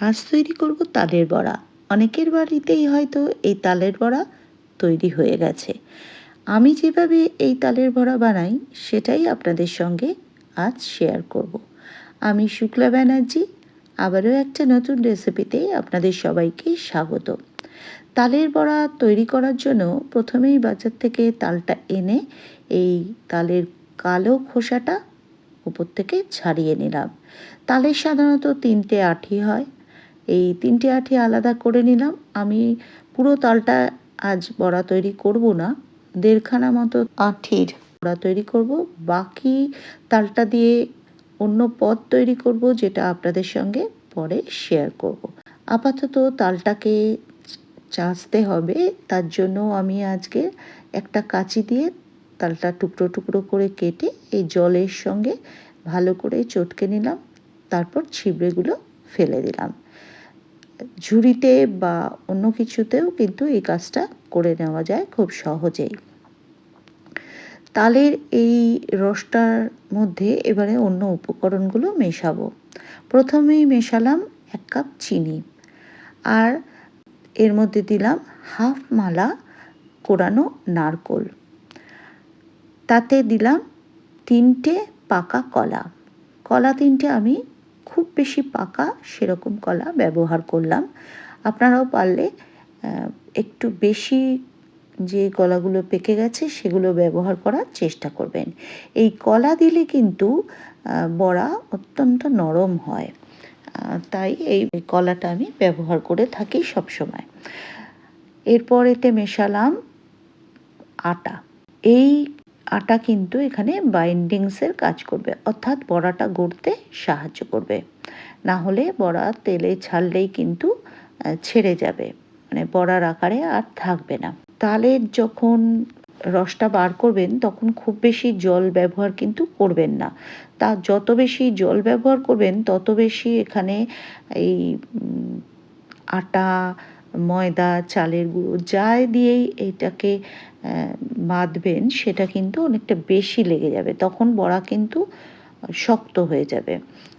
আজ তৈরি করব তালের বড়া। অনেকের বাড়িতেই হয়তো এই তালের বড়া তৈরি হয়ে গেছে। আমি যেভাবে এই তালের বড়া বানাই, সেটাই আপনাদের সঙ্গে আজ শেয়ার করব। আমি শুক্লা ব্যানার্জি, আবারও একটা নতুন রেসিপিতে আপনাদের সবাইকে স্বাগত। তালের বড়া তৈরি করার জন্য প্রথমেই বাজার থেকে তালটা এনে এই তালের কালো খোসাটা উপর থেকে ছাড়িয়ে নিলাম। তালের সাধারণত তিনটে আঠি হয়। এই তিনটে আঠি আলাদা করে নিলাম। আমি পুরো তালটা আজ বড়া তৈরি করব না, দেড়খানা মতো আঠির বড়া তৈরি করব। বাকি তালটা দিয়ে অন্য পদ তৈরি করব, যেটা আপনাদের সঙ্গে পরে শেয়ার করব। আপাতত তালটাকে চাঁচতে হবে, তার জন্য আমি আজকে একটা কাঁচি দিয়ে তালটা টুকরো টুকরো করে কেটে এই জলের সঙ্গে ভালো করে চটকে নিলাম। তারপর ছিবড়েগুলো ফেলে দিলাম। ঝুড়িতে বা অন্য কিছুতেও কিন্তু এই কাজটা করে নেওয়া যায় খুব সহজেই। তালের এই রসটার মধ্যে এবারে অন্য উপকরণগুলো মেশাবো। প্রথমেই মেশালাম এক কাপ চিনি আর এর মধ্যে দিলাম হাফ মালা কোরানো নারকোল। তাতে দিলাম তিনটে পাকা কলা। কলা তিনটে আমি খুব বেশি পাকা সেরকম কলা ব্যবহার করলাম। আপনারাও পারলে একটু বেশি যে কলাগুলো পেকে গেছে সেগুলো ব্যবহার করার চেষ্টা করবেন। এই কলা দিলে কিন্তু বড়া অত্যন্ত নরম হয়। তাই এই কলাটা আমি ব্যবহার করে থাকি সবসময়। এরপর এতে মেশালাম আটা। এই আটা কিন্তু এখানে বাইন্ডিংসের কাজ করবে, অর্থাৎ বড়াটা গড়তে সাহায্য করবে। না হলে বড়া তেলে ছাড়লেই কিন্তু ছেড়ে যাবে মানে বড়ার আকারে আর থাকবে না। তালের যখন রসটা বার করবেন, তখন খুব বেশি জল ব্যবহার কিন্তু করবেন না। তা যত বেশি জল ব্যবহার করবেন, তত বেশি এখানে এই আটা, ময়দা, চালের গুঁড়ো যা দিয়েই এটাকে বাঁধবেন, সেটা কিন্তু অনেকটা বেশি লেগে যাবে। তখন বড়া কিন্তু শক্ত হয়ে যাবে।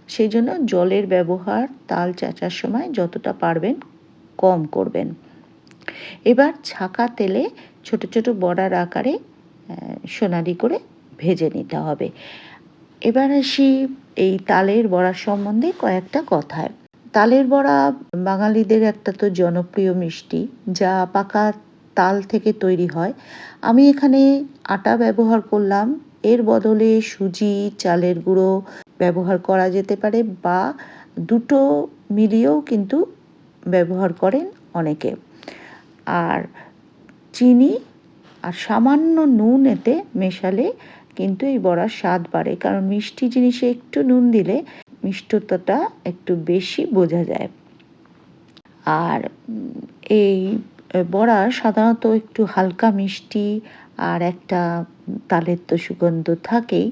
সেই জন্য জলের ব্যবহার তাল চাচার সময় যতটা পারবেন কম করবেন। এবার ছাকা তেলে ছোট ছোট বড়ার আকারে সোনালি করে ভেজে নিতে হবে। এবার আসি এই তালের বড়া সম্বন্ধে কয়েকটা কথায়। তালের বড়া বাঙালিদের একটা তো জনপ্রিয় মিষ্টি, যা পাকা তাল থেকে তৈরি হয়। আমি এখানে আটা ব্যবহার করলাম। এর বদলে সুজি, চালের গুঁড়ো ব্যবহার করা যেতে পারে বা দুটো মিলিয়েও কিন্তু ব্যবহার করেন অনেকে। আর চিনি আর সামান্য নুন এতে মেশালে কিন্তু এই বড়ার স্বাদ বাড়ে। কারণ মিষ্টি জিনিসে একটু নুন দিলে মিষ্টতাটা একটু বেশি বোঝা যায়। আর এই বড়া সাধারণত একটু হালকা মিষ্টি আর একটা তালের তো সুগন্ধ থাকেই।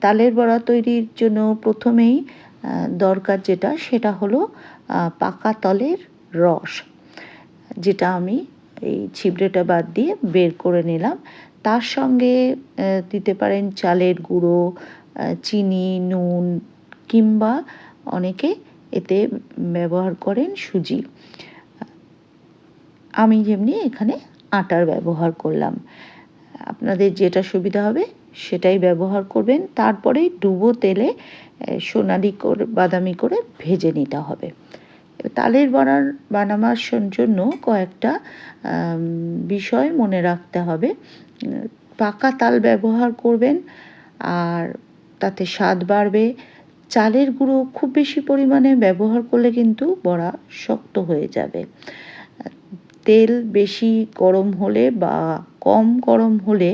তালের বড়া তৈরির জন্য প্রথমেই দরকার যেটা, সেটা হলো পাকা তলের রস, যেটা আমি এই ছিবড়েটা বাদ দিয়ে বের করে নিলাম। তার সঙ্গে দিতে পারেন চালের গুঁড়ো চিনি, নুন কিংবা অনেকে এতে ব্যবহার করেন সুজি। আমি যেমনি এখানে আটার ব্যবহার করলাম। আপনাদের যেটা সুবিধা হবে সেটাই ব্যবহার করবেন। তারপরে ডুবো তেলে সোনালি করে, বাদামি করে ভেজে নিতে হবে। তালের বড়ার বানাবার জন্য কয়েকটা বিষয় মনে রাখতে হবে। পাকা তাল ব্যবহার করবেন আর তাতে স্বাদ বাড়বে। চালের গুঁড়ো খুব বেশি পরিমাণে ব্যবহার করলে কিন্তু বড়া শক্ত হয়ে যাবে। তেল বেশি গরম হলে বা কম গরম হলে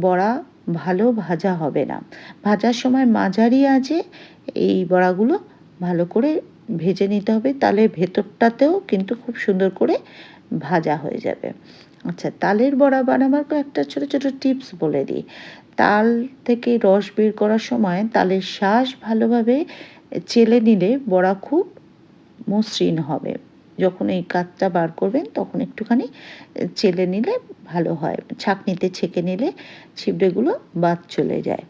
বড়া ভালো ভাজা হবে না। ভাজার সময় মাঝারি আঁচে এই বড়াগুলো ভালো করে ভেজে নিতে হবে। তাহলে ভেতরটাতেও কিন্তু খুব সুন্দর করে ভাজা হয়ে যাবে। আচ্ছা তালের বড়া বানাবার একটা ছোটো ছোটো টিপস বলে দিই। তাল থেকে রস বের করার সময় তালের শ্বাস ভালোভাবে চেলে নিলে বড়া খুব মসৃণ হবে। যখন এই কাতটা বার করবেন, তখন একটুখানি চেলে নিলে ভালো হয়। ছাঁকনিতে ছেঁকে নিলে ছিবড়েগুলো বাদ চলে যায়।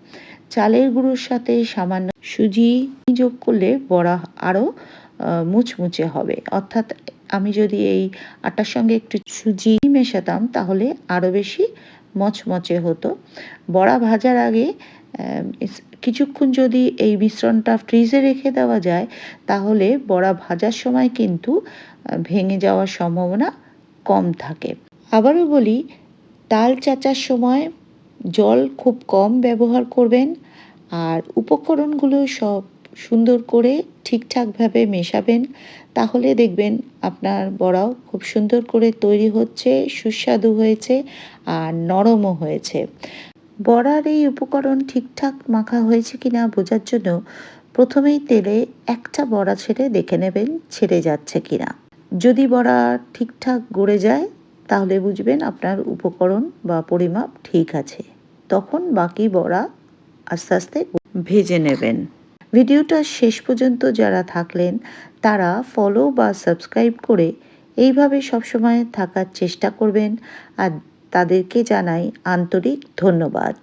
চালের গুঁড়োর সাথে সামান্য সুজি যোগ করলে বড়া আরও মুচমুচে হবে। অর্থাৎ, আমি যদি এই আটার সঙ্গে একটু সুজি মেশাতাম, তাহলে আরও বেশি মচমচে হতো। বড়া ভাজার আগে কিছুক্ষণ যদি এই মিশ্রণটা ফ্রিজে রেখে দেওয়া যায়, তাহলে বড়া ভাজার সময় কিন্তু ভেঙে যাওয়ার সম্ভাবনা কম থাকে। আবারও বলি, তাল চাচার সময় জল খুব কম ব্যবহার করবেন, আর উপকরণগুলো সব সুন্দর করে ঠিকঠাকভাবে মেশাবেন, তাহলে দেখবেন আপনার বড়াও খুব সুন্দর করে তৈরি হচ্ছে, সুস্বাদু হয়েছে, আর নরমও হয়েছে। বড়ার এই উপকরণ ঠিকঠাক মাখা হয়েছে কিনা বোঝার জন্য প্রথমেই তেলে একটা বড়া ছেড়ে দেখে নেবেন ছেড়ে যাচ্ছে কিনা। যদি বড়া ঠিকঠাক গড়ে যায়, তাহলে বুঝবেন আপনার উপকরণ বা পরিমাপ ঠিক আছে। তখন বাকি বড়া আস্তে আস্তে ভেজে নেবেন। ভিডিওটা শেষ পর্যন্ত যারা থাকলেন, তারা ফলো বা সাবস্ক্রাইব করে এইভাবে সবসময় থাকার চেষ্টা করবেন। আর তাদেরকে জানাই আন্তরিক ধন্যবাদ।